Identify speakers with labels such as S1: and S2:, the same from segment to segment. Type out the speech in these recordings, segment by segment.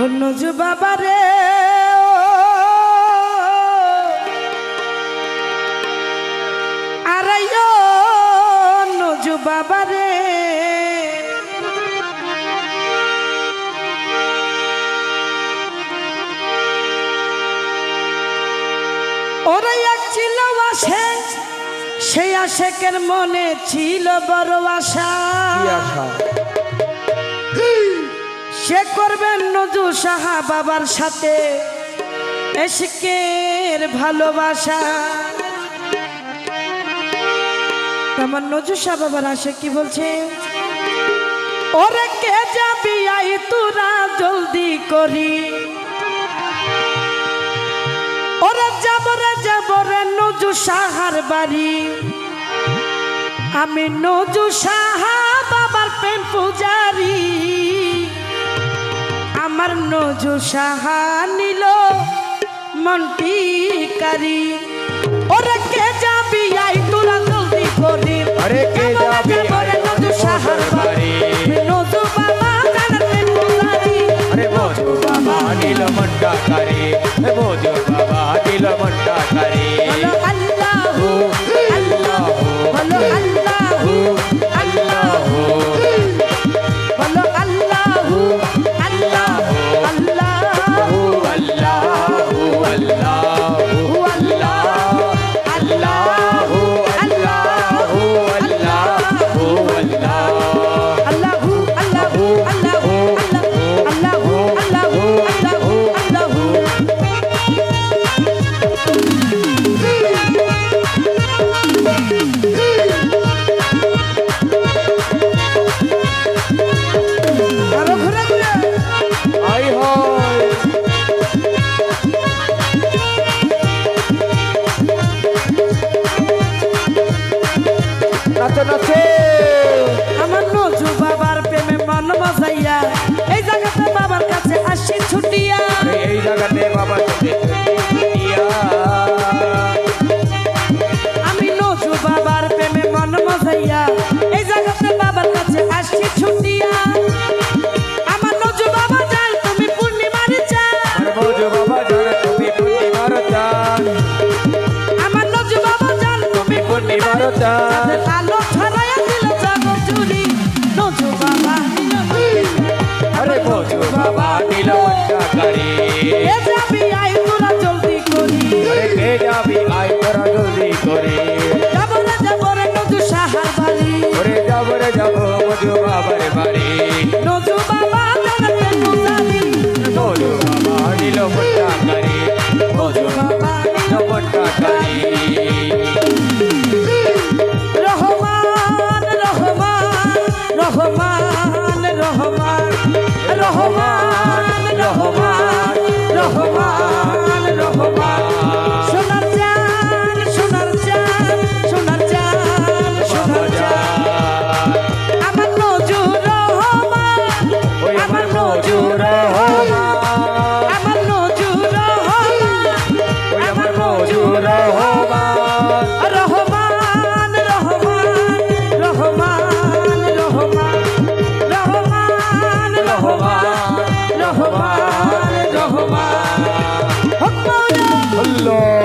S1: অনুজ বাবা রে আরাইয় অনুজ বাবা রে সেই আশেকের মনে ছিল বড় আশা। সে করবেন নজু সাহা বাবার সাথে এসকের ভালোবাসা। আমার নজু শাহ বাবার আসে কি বলছে? ওরে কে যাবি আই তোরা জলদি করি। ওরে যাবরে সাহার বাড়ি। আমি নজু সাহা বাবার প্রেম পূজারি। আমার নজু সাহা নিল মন্টি কারি। ওরে কে যাবি আই তোরা জলদি করি
S2: আরে কে যাবি আরে
S1: নজু সাহার বাড়ি। নজু বাবা আরে নজু
S2: বাবা
S1: নিল মন্টা
S2: কারি। কালো
S1: চাঁদ কালো ছড়াইয়া দিল জাগো চুরি। নজু বাবা
S2: আরে নজু বাবা দিল কাকারি
S1: কে যাবি আই তোরা জলদি করি।
S2: আরে কে যাবি আই তোরা জলদি করি। Lord.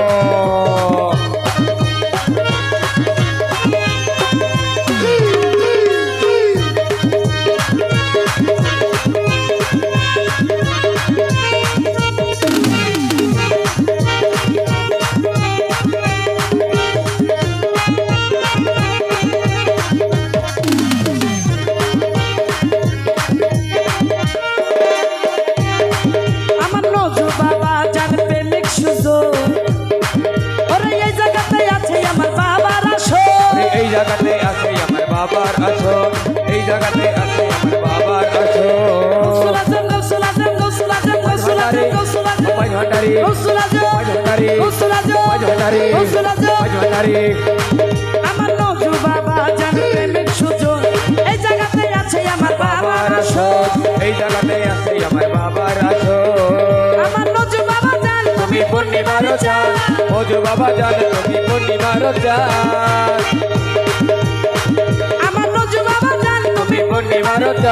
S2: বাবার
S1: আছো
S2: এই জায়গাতে আছে আমার বাবার আছো আমার
S1: নজু বাবা জানতে মেঘ সুযোগ। এই জায়গাতে আছে আমার বাবার
S2: আছো এই জায়গাতে আছে আমার বাবার আছো
S1: আমার নজু বাবা জান
S2: তুমি পূর্ণিমারও চাল নজু বাবা জান তুমি
S1: পূর্ণিমারও চাল
S2: ভারত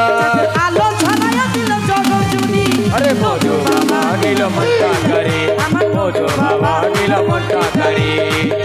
S1: আলো ছড়াইয়া দিল জগৎ জুড়ি
S2: আরে মধু বাবা গেল মনটা করে মধু বাবা গেল মনটা করে